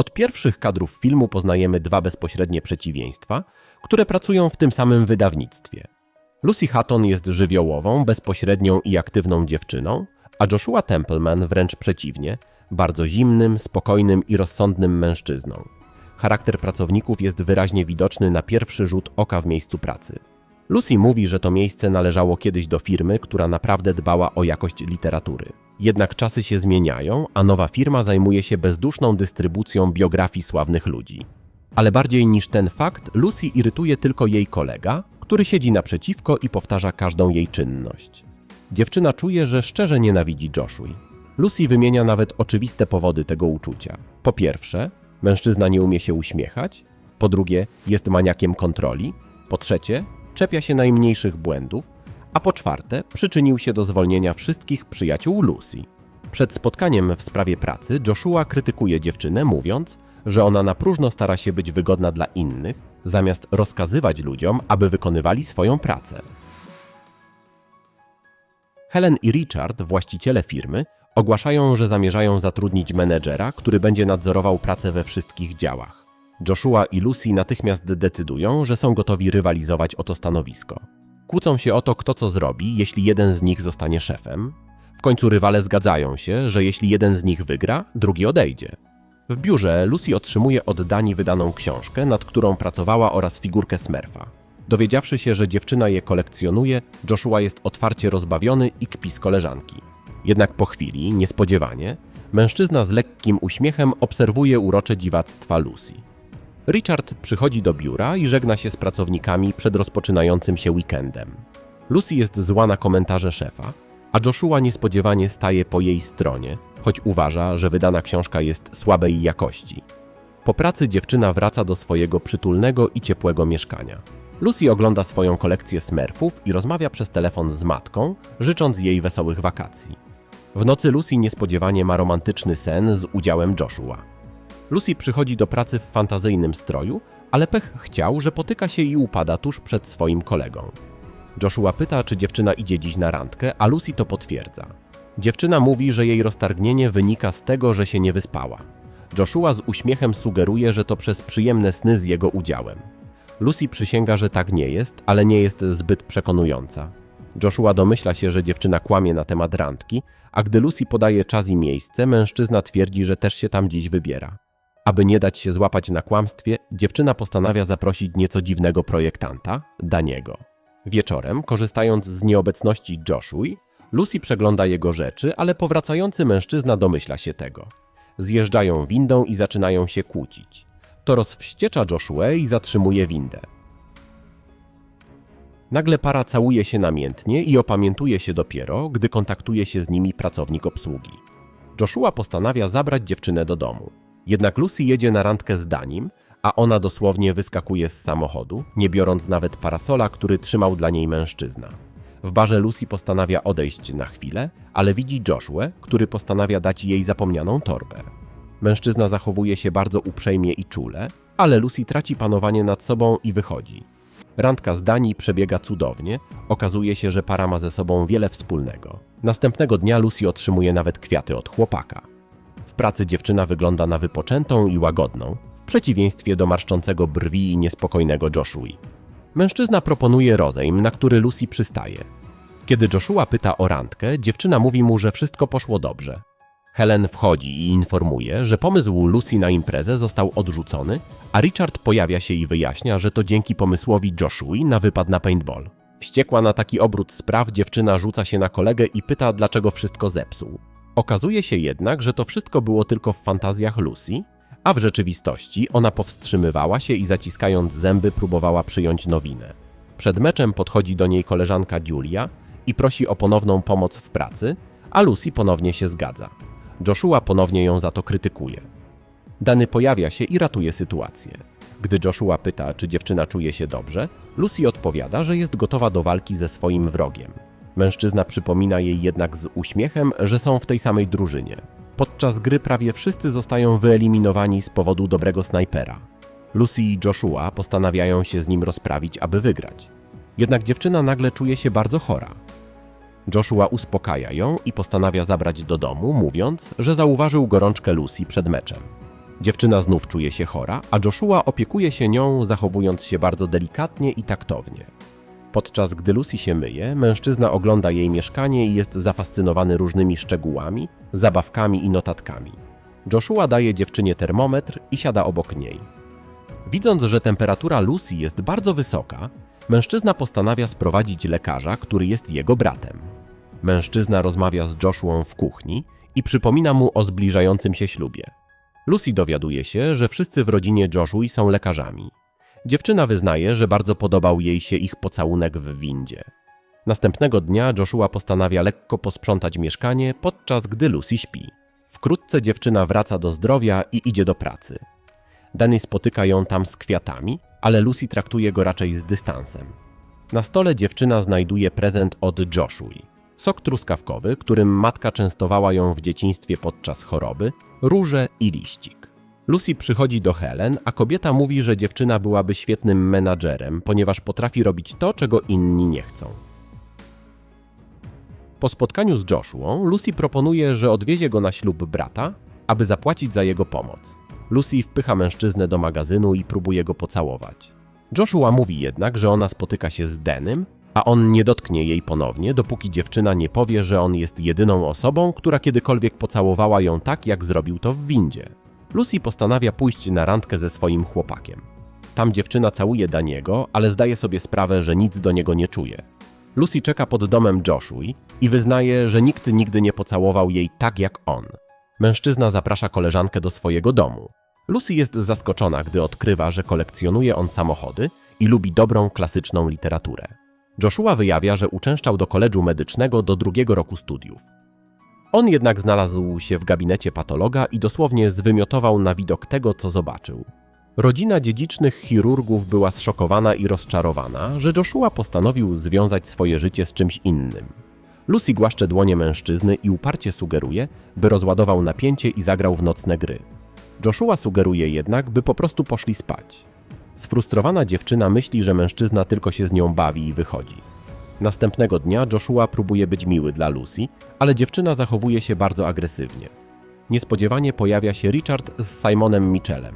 Od pierwszych kadrów filmu poznajemy dwa bezpośrednie przeciwieństwa, które pracują w tym samym wydawnictwie. Lucy Hatton jest żywiołową, bezpośrednią i aktywną dziewczyną, a Joshua Templeman wręcz przeciwnie, bardzo zimnym, spokojnym i rozsądnym mężczyzną. Charakter pracowników jest wyraźnie widoczny na pierwszy rzut oka w miejscu pracy. Lucy mówi, że to miejsce należało kiedyś do firmy, która naprawdę dbała o jakość literatury. Jednak czasy się zmieniają, a nowa firma zajmuje się bezduszną dystrybucją biografii sławnych ludzi. Ale bardziej niż ten fakt, Lucy irytuje tylko jej kolega, który siedzi naprzeciwko i powtarza każdą jej czynność. Dziewczyna czuje, że szczerze nienawidzi Joshua. Lucy wymienia nawet oczywiste powody tego uczucia. Po pierwsze, mężczyzna nie umie się uśmiechać. Po drugie, jest maniakiem kontroli. Po trzecie, czepia się najmniejszych błędów. A po czwarte, przyczynił się do zwolnienia wszystkich przyjaciół Lucy. Przed spotkaniem w sprawie pracy Joshua krytykuje dziewczynę, mówiąc, że ona na próżno stara się być wygodna dla innych, zamiast rozkazywać ludziom, aby wykonywali swoją pracę. Helen i Richard, właściciele firmy, ogłaszają, że zamierzają zatrudnić menedżera, który będzie nadzorował pracę we wszystkich działach. Joshua i Lucy natychmiast decydują, że są gotowi rywalizować o to stanowisko. Kłócą się o to, kto co zrobi, jeśli jeden z nich zostanie szefem. W końcu rywale zgadzają się, że jeśli jeden z nich wygra, drugi odejdzie. W biurze Lucy otrzymuje od Dani wydaną książkę, nad którą pracowała oraz figurkę Smurfa. Dowiedziawszy się, że dziewczyna je kolekcjonuje, Joshua jest otwarcie rozbawiony i kpi z koleżanki. Jednak po chwili, niespodziewanie, mężczyzna z lekkim uśmiechem obserwuje urocze dziwactwa Lucy. Richard przychodzi do biura i żegna się z pracownikami przed rozpoczynającym się weekendem. Lucy jest zła na komentarze szefa, a Joshua niespodziewanie staje po jej stronie, choć uważa, że wydana książka jest słabej jakości. Po pracy dziewczyna wraca do swojego przytulnego i ciepłego mieszkania. Lucy ogląda swoją kolekcję smerfów i rozmawia przez telefon z matką, życząc jej wesołych wakacji. W nocy Lucy niespodziewanie ma romantyczny sen z udziałem Joshua. Lucy przychodzi do pracy w fantazyjnym stroju, ale pech chciał, że potyka się i upada tuż przed swoim kolegą. Joshua pyta, czy dziewczyna idzie dziś na randkę, a Lucy to potwierdza. Dziewczyna mówi, że jej roztargnienie wynika z tego, że się nie wyspała. Joshua z uśmiechem sugeruje, że to przez przyjemne sny z jego udziałem. Lucy przysięga, że tak nie jest, ale nie jest zbyt przekonująca. Joshua domyśla się, że dziewczyna kłamie na temat randki, a gdy Lucy podaje czas i miejsce, mężczyzna twierdzi, że też się tam dziś wybiera. Aby nie dać się złapać na kłamstwie, dziewczyna postanawia zaprosić nieco dziwnego projektanta, Daniego. Wieczorem, korzystając z nieobecności Joshua, Lucy przegląda jego rzeczy, ale powracający mężczyzna domyśla się tego. Zjeżdżają windą i zaczynają się kłócić. To rozwściecza Joshua i zatrzymuje windę. Nagle para całuje się namiętnie i opamiętuje się dopiero, gdy kontaktuje się z nimi pracownik obsługi. Joshua postanawia zabrać dziewczynę do domu. Jednak Lucy jedzie na randkę z Danim, a ona dosłownie wyskakuje z samochodu, nie biorąc nawet parasola, który trzymał dla niej mężczyzna. W barze Lucy postanawia odejść na chwilę, ale widzi Joshua, który postanawia dać jej zapomnianą torbę. Mężczyzna zachowuje się bardzo uprzejmie i czule, ale Lucy traci panowanie nad sobą i wychodzi. Randka z Dani przebiega cudownie, okazuje się, że para ma ze sobą wiele wspólnego. Następnego dnia Lucy otrzymuje nawet kwiaty od chłopaka. W pracy dziewczyna wygląda na wypoczętą i łagodną, w przeciwieństwie do marszczącego brwi i niespokojnego Joshua. Mężczyzna proponuje rozejm, na który Lucy przystaje. Kiedy Joshua pyta o randkę, dziewczyna mówi mu, że wszystko poszło dobrze. Helen wchodzi i informuje, że pomysł Lucy na imprezę został odrzucony, a Richard pojawia się i wyjaśnia, że to dzięki pomysłowi Joshua na wypad na paintball. Wściekła na taki obrót spraw, dziewczyna rzuca się na kolegę i pyta, dlaczego wszystko zepsuł. Okazuje się jednak, że to wszystko było tylko w fantazjach Lucy, a w rzeczywistości ona powstrzymywała się i zaciskając zęby próbowała przyjąć nowinę. Przed meczem podchodzi do niej koleżanka Julia i prosi o ponowną pomoc w pracy, a Lucy ponownie się zgadza. Joshua ponownie ją za to krytykuje. Dany pojawia się i ratuje sytuację. Gdy Joshua pyta, czy dziewczyna czuje się dobrze, Lucy odpowiada, że jest gotowa do walki ze swoim wrogiem. Mężczyzna przypomina jej jednak z uśmiechem, że są w tej samej drużynie. Podczas gry prawie wszyscy zostają wyeliminowani z powodu dobrego snajpera. Lucy i Joshua postanawiają się z nim rozprawić, aby wygrać. Jednak dziewczyna nagle czuje się bardzo chora. Joshua uspokaja ją i postanawia zabrać do domu, mówiąc, że zauważył gorączkę Lucy przed meczem. Dziewczyna znów czuje się chora, a Joshua opiekuje się nią, zachowując się bardzo delikatnie i taktownie. Podczas gdy Lucy się myje, mężczyzna ogląda jej mieszkanie i jest zafascynowany różnymi szczegółami, zabawkami i notatkami. Joshua daje dziewczynie termometr i siada obok niej. Widząc, że temperatura Lucy jest bardzo wysoka, mężczyzna postanawia sprowadzić lekarza, który jest jego bratem. Mężczyzna rozmawia z Joshuą w kuchni i przypomina mu o zbliżającym się ślubie. Lucy dowiaduje się, że wszyscy w rodzinie Joshua są lekarzami. Dziewczyna wyznaje, że bardzo podobał jej się ich pocałunek w windzie. Następnego dnia Joshua postanawia lekko posprzątać mieszkanie, podczas gdy Lucy śpi. Wkrótce dziewczyna wraca do zdrowia i idzie do pracy. Danny spotyka ją tam z kwiatami, ale Lucy traktuje go raczej z dystansem. Na stole dziewczyna znajduje prezent od Joshua. Sok truskawkowy, którym matka częstowała ją w dzieciństwie podczas choroby, róże i liścik. Lucy przychodzi do Helen, a kobieta mówi, że dziewczyna byłaby świetnym menadżerem, ponieważ potrafi robić to, czego inni nie chcą. Po spotkaniu z Joshuą, Lucy proponuje, że odwiezie go na ślub brata, aby zapłacić za jego pomoc. Lucy wpycha mężczyznę do magazynu i próbuje go pocałować. Joshua mówi jednak, że ona spotyka się z Denym, a on nie dotknie jej ponownie, dopóki dziewczyna nie powie, że on jest jedyną osobą, która kiedykolwiek pocałowała ją tak, jak zrobił to w windzie. Lucy postanawia pójść na randkę ze swoim chłopakiem. Tam dziewczyna całuje Daniego, ale zdaje sobie sprawę, że nic do niego nie czuje. Lucy czeka pod domem Joshua i wyznaje, że nikt nigdy nie pocałował jej tak jak on. Mężczyzna zaprasza koleżankę do swojego domu. Lucy jest zaskoczona, gdy odkrywa, że kolekcjonuje on samochody i lubi dobrą, klasyczną literaturę. Joshua wyjawia, że uczęszczał do koledżu medycznego do drugiego roku studiów. On jednak znalazł się w gabinecie patologa i dosłownie zwymiotował na widok tego, co zobaczył. Rodzina dziedzicznych chirurgów była zszokowana i rozczarowana, że Joshua postanowił związać swoje życie z czymś innym. Lucy głaszcze dłonie mężczyzny i uparcie sugeruje, by rozładował napięcie i zagrał w nocne gry. Joshua sugeruje jednak, by po prostu poszli spać. Sfrustrowana dziewczyna myśli, że mężczyzna tylko się z nią bawi i wychodzi. Następnego dnia Joshua próbuje być miły dla Lucy, ale dziewczyna zachowuje się bardzo agresywnie. Niespodziewanie pojawia się Richard z Simonem Michelem.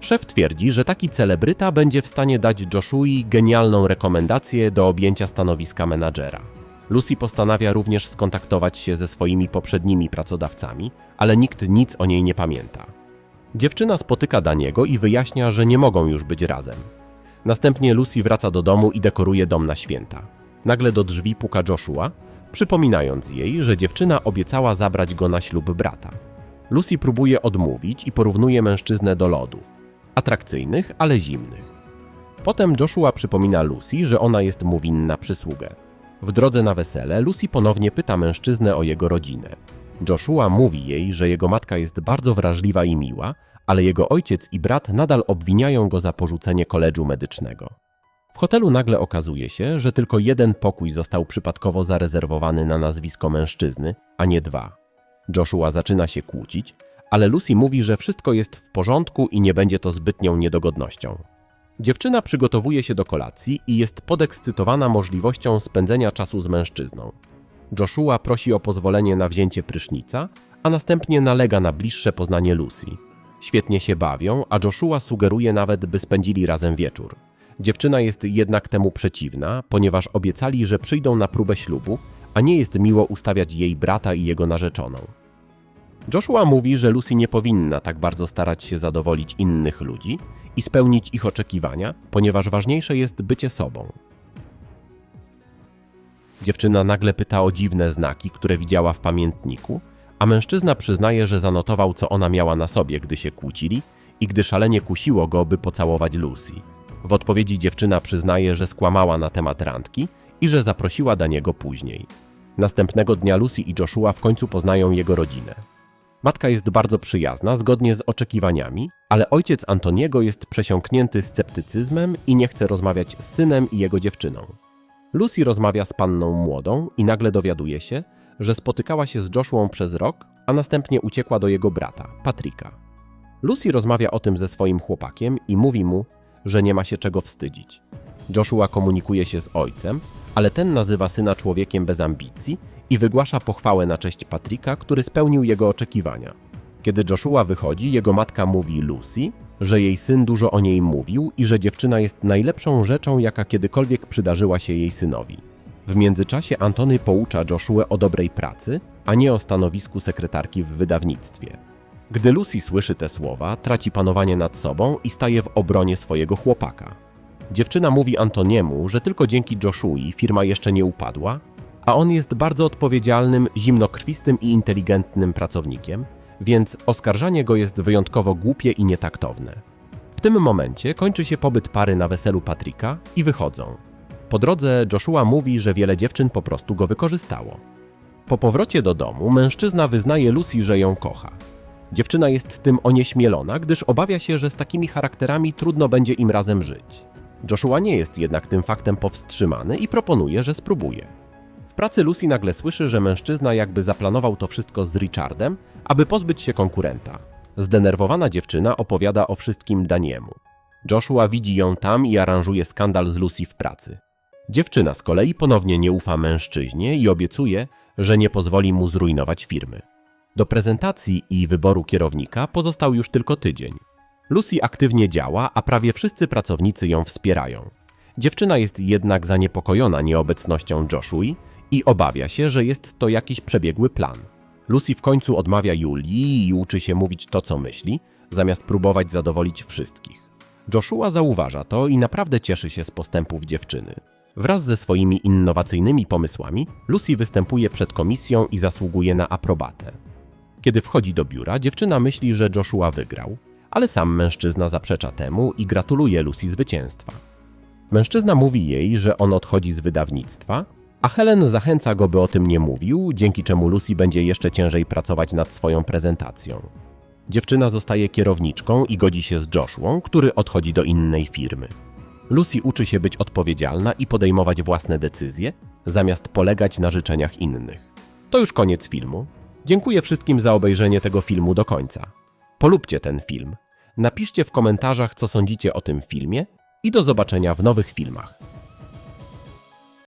Szef twierdzi, że taki celebryta będzie w stanie dać Joshui genialną rekomendację do objęcia stanowiska menadżera. Lucy postanawia również skontaktować się ze swoimi poprzednimi pracodawcami, ale nikt nic o niej nie pamięta. Dziewczyna spotyka Daniego i wyjaśnia, że nie mogą już być razem. Następnie Lucy wraca do domu i dekoruje dom na święta. Nagle do drzwi puka Joshua, przypominając jej, że dziewczyna obiecała zabrać go na ślub brata. Lucy próbuje odmówić i porównuje mężczyznę do lodów. Atrakcyjnych, ale zimnych. Potem Joshua przypomina Lucy, że ona jest mu winna przysługę. W drodze na wesele Lucy ponownie pyta mężczyznę o jego rodzinę. Joshua mówi jej, że jego matka jest bardzo wrażliwa i miła, ale jego ojciec i brat nadal obwiniają go za porzucenie koledżu medycznego. W hotelu nagle okazuje się, że tylko jeden pokój został przypadkowo zarezerwowany na nazwisko mężczyzny, a nie dwa. Joshua zaczyna się kłócić, ale Lucy mówi, że wszystko jest w porządku i nie będzie to zbytnią niedogodnością. Dziewczyna przygotowuje się do kolacji i jest podekscytowana możliwością spędzenia czasu z mężczyzną. Joshua prosi o pozwolenie na wzięcie prysznica, a następnie nalega na bliższe poznanie Lucy. Świetnie się bawią, a Joshua sugeruje nawet, by spędzili razem wieczór. Dziewczyna jest jednak temu przeciwna, ponieważ obiecali, że przyjdą na próbę ślubu, a nie jest miło ustawiać jej brata i jego narzeczoną. Joshua mówi, że Lucy nie powinna tak bardzo starać się zadowolić innych ludzi i spełnić ich oczekiwania, ponieważ ważniejsze jest bycie sobą. Dziewczyna nagle pyta o dziwne znaki, które widziała w pamiętniku, a mężczyzna przyznaje, że zanotował, co ona miała na sobie, gdy się kłócili i gdy szalenie kusiło go, by pocałować Lucy. W odpowiedzi dziewczyna przyznaje, że skłamała na temat randki i że zaprosiła Daniego później. Następnego dnia Lucy i Joshua w końcu poznają jego rodzinę. Matka jest bardzo przyjazna, zgodnie z oczekiwaniami, ale ojciec Antoniego jest przesiąknięty sceptycyzmem i nie chce rozmawiać z synem i jego dziewczyną. Lucy rozmawia z panną młodą i nagle dowiaduje się, że spotykała się z Joshuą przez rok, a następnie uciekła do jego brata, Patryka. Lucy rozmawia o tym ze swoim chłopakiem i mówi mu, że nie ma się czego wstydzić. Joshua komunikuje się z ojcem, ale ten nazywa syna człowiekiem bez ambicji i wygłasza pochwałę na cześć Patryka, który spełnił jego oczekiwania. Kiedy Joshua wychodzi, jego matka mówi Lucy, że jej syn dużo o niej mówił i że dziewczyna jest najlepszą rzeczą, jaka kiedykolwiek przydarzyła się jej synowi. W międzyczasie Antony poucza Joshua o dobrej pracy, a nie o stanowisku sekretarki w wydawnictwie. Gdy Lucy słyszy te słowa, traci panowanie nad sobą i staje w obronie swojego chłopaka. Dziewczyna mówi Antoniemu, że tylko dzięki Joshui firma jeszcze nie upadła, a on jest bardzo odpowiedzialnym, zimnokrwistym i inteligentnym pracownikiem, więc oskarżanie go jest wyjątkowo głupie i nietaktowne. W tym momencie kończy się pobyt pary na weselu Patryka i wychodzą. Po drodze Joshua mówi, że wiele dziewczyn po prostu go wykorzystało. Po powrocie do domu mężczyzna wyznaje Lucy, że ją kocha. Dziewczyna jest tym onieśmielona, gdyż obawia się, że z takimi charakterami trudno będzie im razem żyć. Joshua nie jest jednak tym faktem powstrzymany i proponuje, że spróbuje. W pracy Lucy nagle słyszy, że mężczyzna jakby zaplanował to wszystko z Richardem, aby pozbyć się konkurenta. Zdenerwowana dziewczyna opowiada o wszystkim Daniemu. Joshua widzi ją tam i aranżuje skandal z Lucy w pracy. Dziewczyna z kolei ponownie nie ufa mężczyźnie i obiecuje, że nie pozwoli mu zrujnować firmy. Do prezentacji i wyboru kierownika pozostał już tylko tydzień. Lucy aktywnie działa, a prawie wszyscy pracownicy ją wspierają. Dziewczyna jest jednak zaniepokojona nieobecnością Joshui i obawia się, że jest to jakiś przebiegły plan. Lucy w końcu odmawia Julii i uczy się mówić to, co myśli, zamiast próbować zadowolić wszystkich. Joshua zauważa to i naprawdę cieszy się z postępów dziewczyny. Wraz ze swoimi innowacyjnymi pomysłami, Lucy występuje przed komisją i zasługuje na aprobatę. Kiedy wchodzi do biura, dziewczyna myśli, że Joshua wygrał, ale sam mężczyzna zaprzecza temu i gratuluje Lucy zwycięstwa. Mężczyzna mówi jej, że on odchodzi z wydawnictwa, a Helen zachęca go, by o tym nie mówił, dzięki czemu Lucy będzie jeszcze ciężej pracować nad swoją prezentacją. Dziewczyna zostaje kierowniczką i godzi się z Joshuą, który odchodzi do innej firmy. Lucy uczy się być odpowiedzialna i podejmować własne decyzje, zamiast polegać na życzeniach innych. To już koniec filmu. Dziękuję wszystkim za obejrzenie tego filmu do końca. Polubcie ten film. Napiszcie w komentarzach, co sądzicie o tym filmie i do zobaczenia w nowych filmach.